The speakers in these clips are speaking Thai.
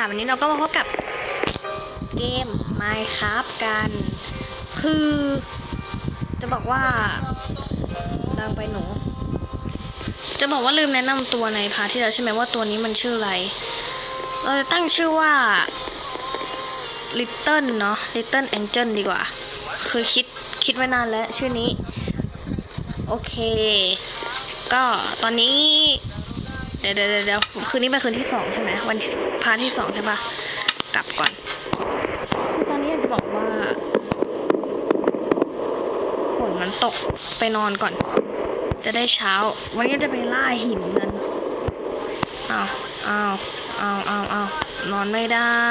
ค่ะ วันนี้เราก็มาพบกับเกม Minecraft กัน คือ จะบอกว่าดังไปหนู จะบอกว่าลืมแนะนำตัวในพาที่แล้วใช่ไหมว่าตัวนี้มันชื่ออะไร เราจะตั้งชื่อว่า Little เนาะ Little Angel ดีกว่า คือคิดคิดไว้นานแล้วชื่อนี้ โอเค ก็ตอนนี้ ดี๋ยวเดี๋ยวเดี๋ยวคืนนี้เป็นคืนที่สองใช่ไหมวันพาร์ทที่สองใช่ปะกลับก่อนตอนนี้อยากจะบอกว่าฝนมันตกไปนอนก่อน จะได้เช้า วันนี้จะไปล่าหินกันอ้าวอ้าวอ้าวอ้าวอ้าวนอนไม่ได้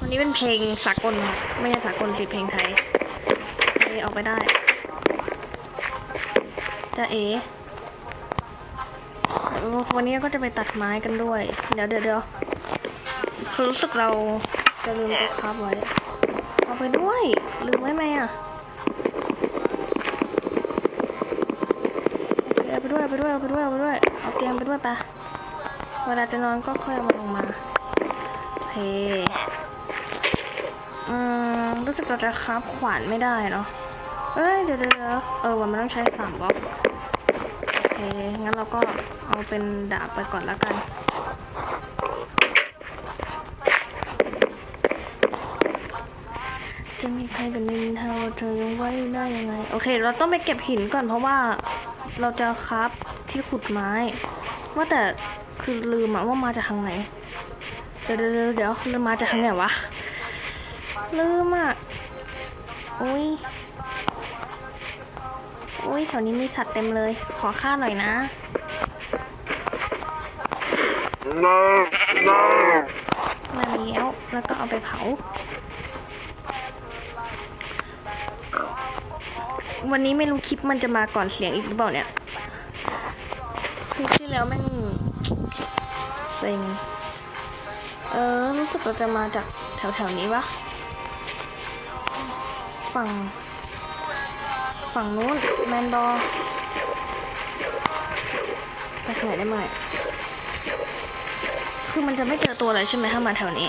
วันนี้เป็นเพลงสากลไม่ใช่สากลสิเพลงไทยเอออกไปได้ จะเอวันนี้ก็จะไปตัดไม้กันด้วย เดี๋ยวเดี๋ยวเดี๋ยวคือรู้สึกเราจะลืมตัวครับไว้เอาไปด้วย ลืมไว้ไหมอะเอาไปด้วยเอาไปด้วยเอาไปด้วยเอาไปด้วยเอาเตียงไปด้วยปะเวลาจะนอนก็ค่อยเอามาลงมาเคอืมรู้สึกเราจะคราบขวานไม่ได้เนาะ เอ้ยเดี๋ยวเดี๋ยวเออวันมันต้องใช้สามบล็อกโอเคงั้นเราก็เอาเป็นดาบไปก่อนแล้วกันจะมีใครกันนินทาเธอยังไว้ได้ยังไง โอเค เราต้องไปเก็บหินก่อนเพราะว่าเราจะครับที่ขุดไม้ ว่าแต่คือลืมอะว่ามาจากทางไหน เดี๋ยวเดี๋ยวเดี๋ยวเดี๋ยวลืมมาจากทางไหนวะ ลืมอะอุ้ย อุ้ยแถวนี้มีสัตว์เต็มเลย ขอค่าหน่อยนะ No, no. มาแล้วแล้วก็เอาไปเผา วันนี้ไม่รู้คลิปมันจะมาก่อนเสียงอีกหรือเปล่าเนี่ยคลิปที่แล้วแม่งเซ็งเออรู้สึกเราจะมาจากแถวๆนี้วะฝั่ง ฝั่งนู้นแมนบอลไปทางไหนได้ไหมคือมันจะไม่เจอตัวเลยใช่ไหมถ้ามาแถวนี้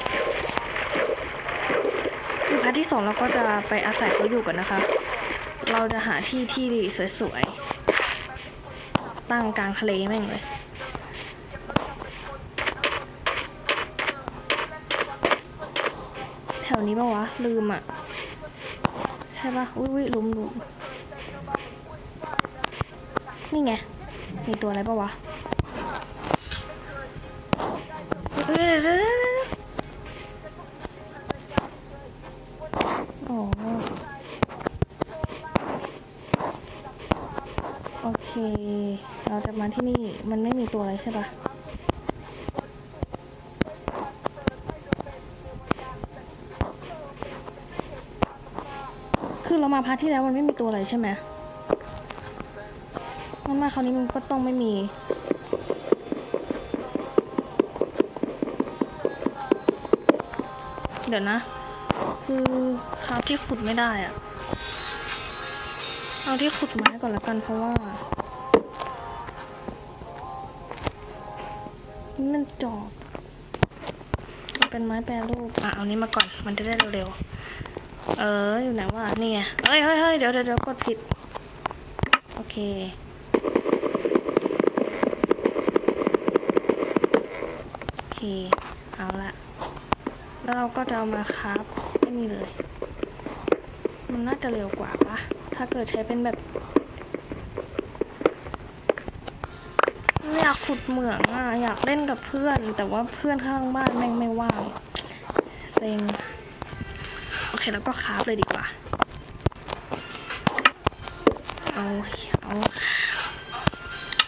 คือพาร์ทที่สองเราก็จะไปอาศัยเขาอยู่กันนะคะ เราจะหาที่ที่ดีสวยๆ ตั้งกลางทะเลแม่งเลยแถวนี้ปะวะ ลืมอะ ใช่ปะอุ้ยอุ้ยหลุมหลุม นี่ไง มีตัวอะไรปะวะโอ้โอเค เราจะมาที่นี่ มันไม่มีตัวอะไรใช่ปะคือเรามาพาร์ทที่แล้วมันไม่มีตัวอะไรใช่ไหม มาคราวนี้มันก็ต้องไม่มีเดี๋ยวนะ คือคราฟที่ขุดไม่ได้อะเอาที่ขุดไม้ก่อนละกันเพราะว่านี่มันจอบมันเป็นไม้แปรรูป อะ เอานี้มาก่อน มันจะได้เร็วๆ เออ อยู่ไหนวะ นี่ไงเฮ้ยเฮ้ยเฮ้ยเดี๋ยวเดี๋ยวกดผิด โอเค โอ เคเอาละแล้วเราก็จะเอามาครับไม่มีเลย มันน่าจะเร็วกว่าปะถ้าเกิดใช้เป็นแบบไม่อยากขุดเหมืองอะอยากเล่นกับเพื่อน แต่ว่าเพื่อนข้างบ้านแม่งไม่ว่างเซ็งโอเคแล้วก็คราฟเลยดีกว่า เอาเอา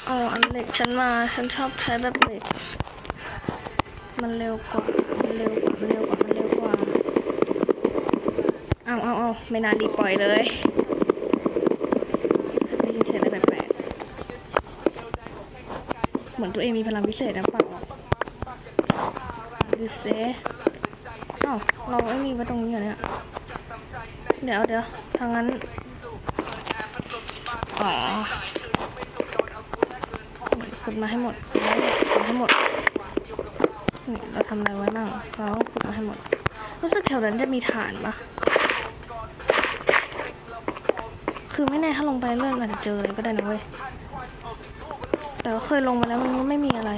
เอาอันเหล็กฉันมาฉันชอบใช้แบบเหล็ก มันเร็วกว่ามันเร็วกว่ามันเร็วกว่ามันเร็วกว่าเอาเอาเอาไม่นานดีปล่อยเลยรู้สึกได้ยินเสียงอะไรแปลกๆเหมือนตัวเองมีพลังพิเศษนะเปล่าดูเซอ้าวเราไม่มีไว้ตรงนี้เหรอเนี่ยเดี๋ยวเดี๋ยวทางนั้นอ๋อขุดมาให้หมดให้หมด นี่เราทำอะไรไว้บ้างเราต้องขุดมาให้หมด รู้สึกแถวนั้นจะมีฐานปะคือไม่แน่ถ้าลงไปเรื่อยอาจจะเจออะไรก็ได้นะเว้ย แต่เคยลงมาแล้วมันไม่มีอะไร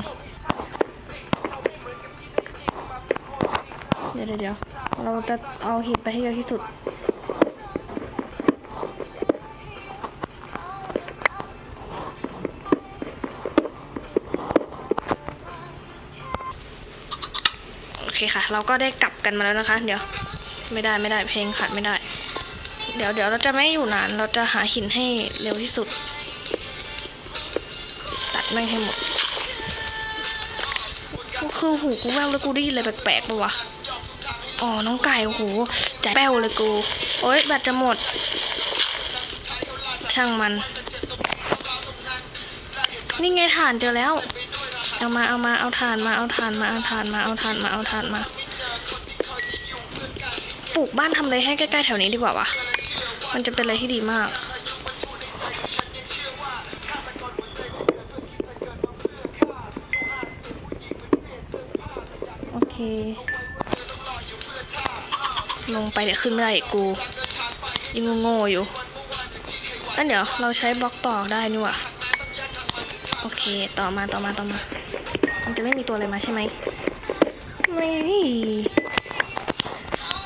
เดี๋ยวเดี๋ยวเราจะเอาหินไปให้เยอะที่สุด เคค่ะ เราก็ได้กลับกันมาแล้วนะคะ เดี๋ยวไม่ได้ไม่ได้เพลงขัดไม่ได้ เดี๋ยวเดี๋ยวเราจะไม่อยู่นาน เราจะหาหินให้เร็วที่สุด ตัดแม่งให้หมดคือหูกูแววแล้วกูได้ยินอะไรแปลกๆปะวะอ๋อ น้องไก่โอ้โหใจแป้วเลยกู โอ๊ยแบตจะหมด ช่างมัน นี่ไงถ่านเจอแล้ว เอามาเอามาเอาถ่านมาเอาถ่านมาเอาถ่านมาเอาถ่านมาเอาถ่านมา ปลูกบ้านทำอะไรให้ใกล้ๆแถวนี้ดีกว่าวะมันจะเป็นอะไรที่ดีมากโอเค ลงไปเดี๋ยวขึ้นไม่ได้อีกกูยังโง่ๆอยู่อันเดี๋ยวเราใช้บล็อกต่อได้นี่หว่า โอเค ต่อมาต่อมาต่อมา มันจะไม่มีตัวอะไรมาใช่ไหมไม่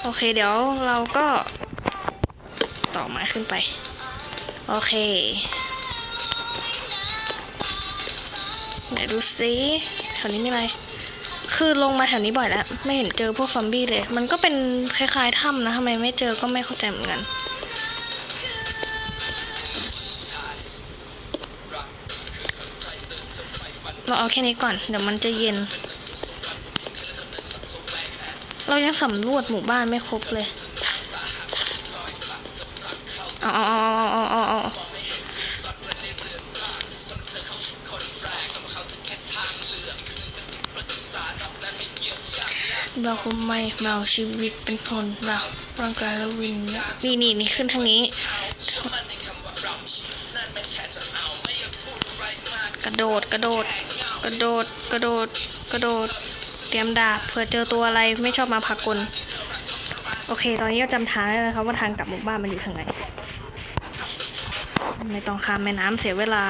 โอเค เดี๋ยวเราก็ ต่อม้ขึ้นไป โอเคไหนดูซิแถวนี้มีอะไร คือลงมาแถวนี้บ่อยแล้ว ไม่เห็นเจอพวกซอมบี้เลย มันก็เป็นคล้ายๆถ้ำนะทำไมไม่เจอก็ไม่เข้าใจเหมือนกัน เราเอาแค่นี้ก่อน เดี๋ยวมันจะเย็น เรายังสำรวจหมู่บ้านไม่ครบเลยเอาเอาเอาเอาเอาเอาเอาเราคงไม่เราชีวิตเป็นคนเราร่างกายและวิญญาณนี่นี่นี่ขึ้นทางนี้ ระโดดกระโดด กระโดดกระโดดกระโดด เตรียมดาบเผื่อเจอตัวอะไรไม่ชอบมาพากลโอเค ตอนนี้ก็จำทางได้แล้วครับว่าทางกลับหมู่บ้านมันอยู่ทางไหนไม่ต้องข้ามแม่น้ำเสียเวลา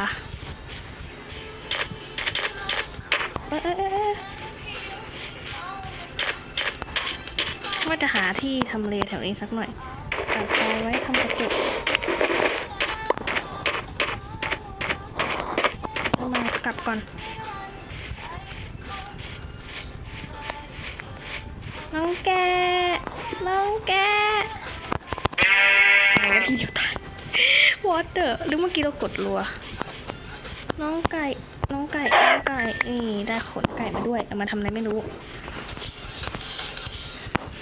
ว่าจะหาที่ทำเลแถวนี้สักหน่อยตัดไฟไว้ทำกระจก ลับก่อนน้องแกน้องแกโอ้ทีเดียวตายวอเตอร์หรือเมื่อกี้เรากดรัว น้องไก่ น้องไก่ น้องไก่ นี่ได้ขนไก่มาด้วยเอามาทำอะไรไม่รู้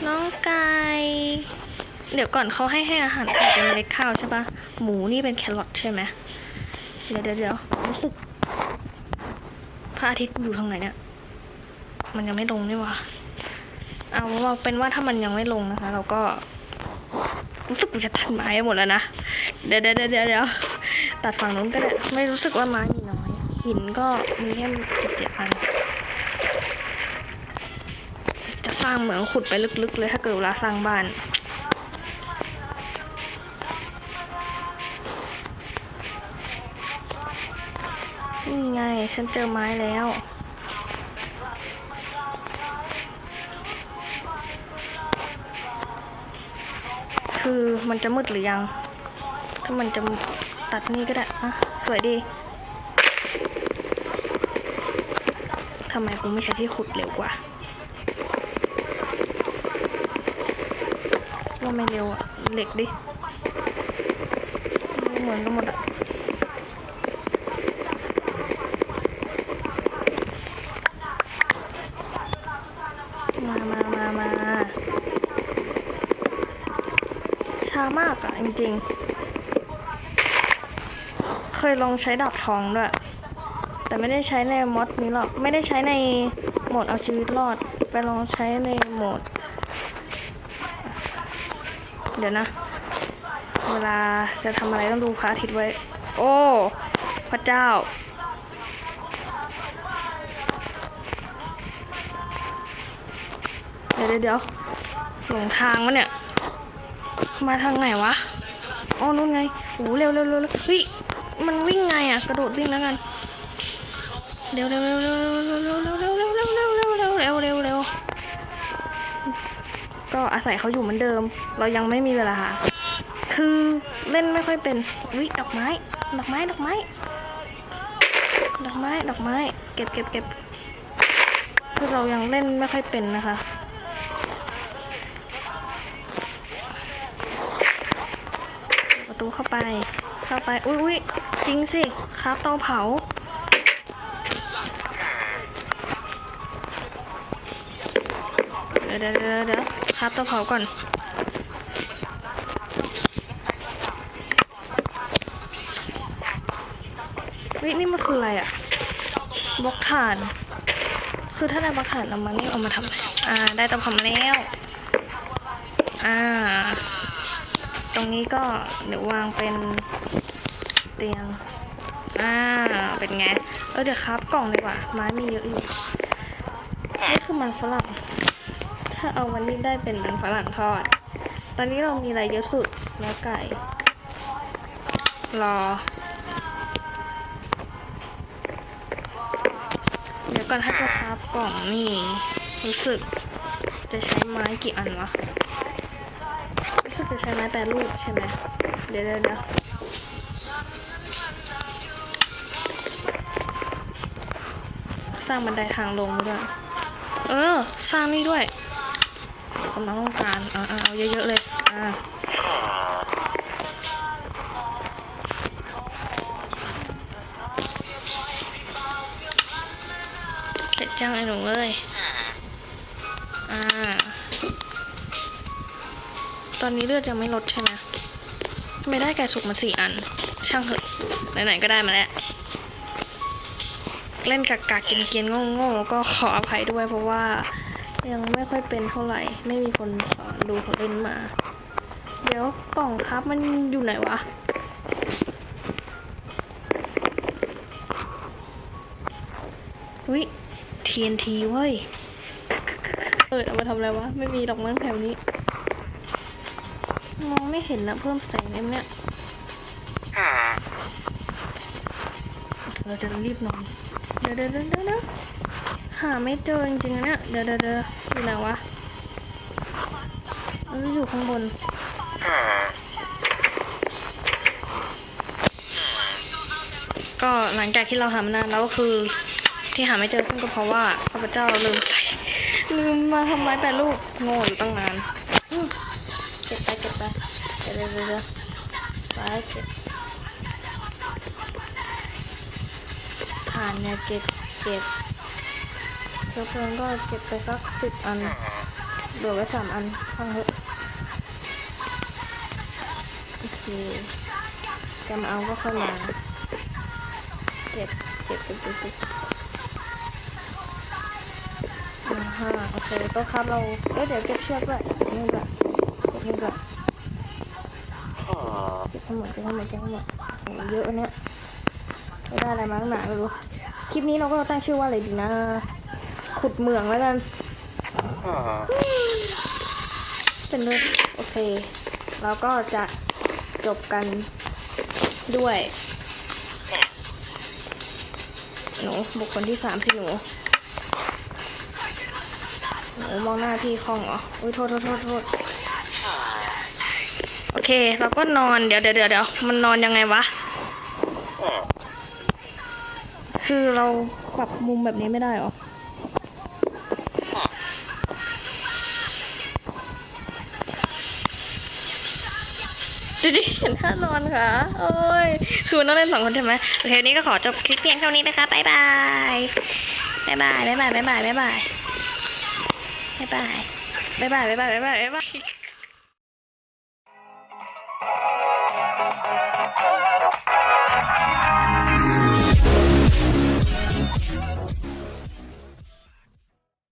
น้องไก่ เดี๋ยวก่อนเขาให้ให้อาหารไก่เป็นเมล็ดข้าวใช่ปะหมูนี่เป็นแครอทใช่ไหมเดี๋ยวเดี๋ยวเดี๋ยวรู้สึก พระอาทิตย์อยู่ทางไหนเนี่ย มันยังไม่ลงนี่ว่าเอาว่าเป็นว่าถ้ามันยังไม่ลงนะคะ เราก็รู้สึกกูจะตัดไม้หมดแล้วนะ เดี๋ยวเดี๋ยวเดี๋ยวเดี๋ยวตัดฝั่งนู้นก็ได้ ไม่รู้สึกว่าไม้มีน้อย หินก็มีแค่เจ็ดเจ็ดอัน จะสร้างเหมืองขุดไปลึกๆเลยถ้าเกิดเวลาสร้างบ้าน ฉันเจอไม้แล้ว คือมันจะมืดหรือยัง ถ้ามันจะตัดนี่ก็ได้อะสวยดีทำไมกูไม่ใช้ที่ขุดเร็วกว่า ว่าไม่เร็วอะเหล็กดิไม่เหมือนกันหมดอะ จริง เคยลองใช้ดาบทองด้วย แต่ไม่ได้ใช้ในมอดนี้หรอก ไม่ได้ใช้ในโหมดเอาชีวิตรอด ไปลองใช้ในโหมด เดี๋ยวนะ เวลาจะทำอะไรต้องดูพระอาทิตย์ไว้ โอ้ พระเจ้าเดี๋ยวเดี๋ยวหลงทางวะเนี่ย มาทางไหนวะ อ๋อนู่นไงโอ้เร็วเร็วเร็วเร็วเฮ้ยมันวิ่งไงอะกระโดดวิ่งแล้วกันเร็วเร็วเร็วเร็วเร็วเร็วเร็วเร็วเร็วเร็วเร็วเร็วเร็วเร็วเร็วก็อาศัยเขาอยู่เหมือนเดิม เรายังไม่มีเวลาคือเล่นไม่ค่อยเป็นวิดอกไม้ดอกไม้ดอกไม้ดอกไม้ดอกไม้ เก็บเก็บเก็บคือเรายังเล่นไม่ค่อยเป็นนะคะ ประตูเข้าไป เข้าไป อุ้ยอุ้ยจริงสิครับเตาเผา เดี๋ยวเดี๋ยวเดี๋ยวเดี๋ยวครับเตาเผาก่อน วินี่มันคืออะไรอะบล็อกถ่าน คือถ้าได้บล็อกถ่านเอามานี่เอามาทำอะไรอ่า ได้เตาเผามาแล้ว อ่า ตรงนี้ก็เดี๋ยววางเป็นเตียง อ่า เป็นไง เออเดี๋ยวครับกล่องดีกว่า ไม้มีเยอะอยู่ นี่คือมันฝรั่ง ถ้าเอาวันนี้ได้เป็นมันฝรั่งทอด ตอนนี้เรามีอะไรเยอะสุดแล้วไก่ รอ เดี๋ยวก่อนถ้าจะครับกล่องนี่ รู้สึกจะใช้ไม้กี่อันวะ สึกจะใช้ไม้แปรรูปใช่ไหมเดี๋ยวเดี๋ยวสร้างบันไดทางลงด้วย เออ สร้างนี่ด้วยกำลังต้องการอ่าเอาเยอะๆเลยอ่าเสร็จยังไอ้หนูเอ้ยอ่า ตอนนี้เลือดยังไม่ลดใช่ไหมไม่ได้ไก่สุกมาสี่อัน ช่างเถอะไหนๆก็ได้มาแล้ว เล่นกากๆเกียนเกียนๆโง่ๆก็ขออภัยด้วยเพราะว่า ยังไม่ค่อยเป็นเท่าไหร่ ไม่มีคนสอนดูเขาเล่นมา เดี๋ยวกล่องครับมันอยู่ไหนวะวิ TNT เว้ย เออเอามาทำอะไรวะ ไม่มีดอกไม้แถวนี้ มองไม่เห็นนะเพิ่มแสงเอ็มเนี่ย เราจะรีบนอนเดี๋ยวเดี๋ยวเดี๋ยวเดี๋ยวเดี๋ยวหาไม่เจอจริงๆนะเนี่ยเดี๋ยวเดี๋ยวเดี๋ยวอยู่ไหนวะเอออยู่ข้างบนก็หลังจากที่เราหามานานแล้วก็คือ ที่หาไม่เจอซึ่งก็เพราะว่าข้าพเจ้าลืมใส่ลืมมาทำไมแต่ลูกโง่อยู่ตั้งนานอืม เก็บไปเก็บไปเดี๋ยวเดี๋ยวเดี๋ยวไปเก็บฐานเนี่ยเก็บเก็บเชื้อเพลิงก็เก็บไปสักสิบอันเหลือไว้สามอันข้างเถอะโอเคจะมาเอาก็เข้ามาเก็บเก็บเก็บเก็บเก็บอ่าโอเคก็ครับเราเอ้ยเดี๋ยวเก็บเชือกด้วยเก็บบ ด้วยเก็บนี่ด้วยเก็บทั้งหมดเก็บทั้งหมดเก็บทั้งหมดเยอะนเนี้ยไม่ได้อะไรมาตั้งนานไม่รู้คลิปนี้เราก็ตั้งชื่อว่าอะไรดีนะ ขุดเมืองแล้วกันเป็นเรื่องโอเค เราก็จะจบกันด้วยหนูบุคคลที่สามสิหนูหนูมองหน้าพี่คล่องเหรอ อุ้ยโทษโทษโทษโทษ เค เราก็นอนเดี๋ยวเดี๋ยวเดี๋ยวเดี๋ยวมันนอนยังไงวะ คือเราปรับมุมแบบนี้ไม่ได้เหรอดูดิเห็นท่านอนค่ะ โอ้ยคือมันต้องเล่นสองคนใช่ไหมโอเควันนี้ก็ขอจบคลิปเพียงเท่านี้นะคะบ๊ายบายบ๊ายบายบ๊ายบายบ๊ายบายบ๊ายบายบ๊ายบายบ๊ายบายบ๊ายบายบ๊ายบายบ๊ายบาย